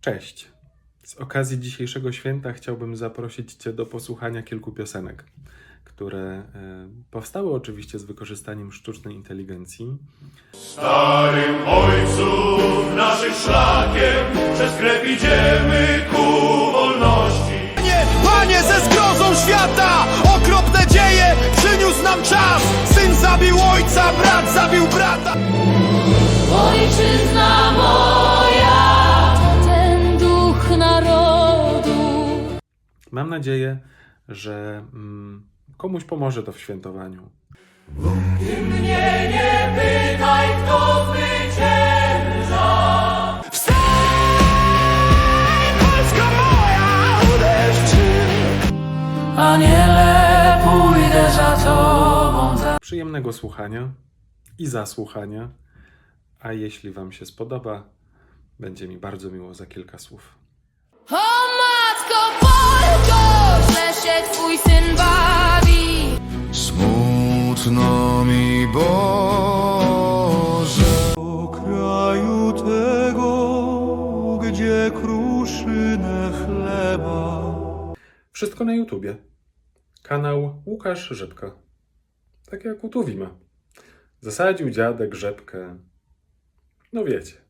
Cześć. Z okazji dzisiejszego święta chciałbym zaprosić Cię do posłuchania kilku piosenek, które e, powstały oczywiście z wykorzystaniem sztucznej inteligencji. Starym ojców naszych szlakiem przez krew idziemy ku wolności. Panie, Panie ze zgrozą świata Okropne dzieje przyniósł nam czas Syn zabił ojca, brat zabił brata Ojczyzna Mam nadzieję, że mm, komuś pomoże to w świętowaniu. Mnie nie pytaj, kto zwycięża. Polska moja uderzcie Aniele, pójdę za tobą. Za... Przyjemnego słuchania i zasłuchania, a jeśli Wam się spodoba, będzie mi bardzo miło za kilka słów. O matko Smutno mi Boże O kraju tego, gdzie kruszynę chleba Wszystko na YouTubie. Kanał Łukasz Rzepka. Tak jak u Tuwima. Zasadził dziadek rzepkę. No wiecie.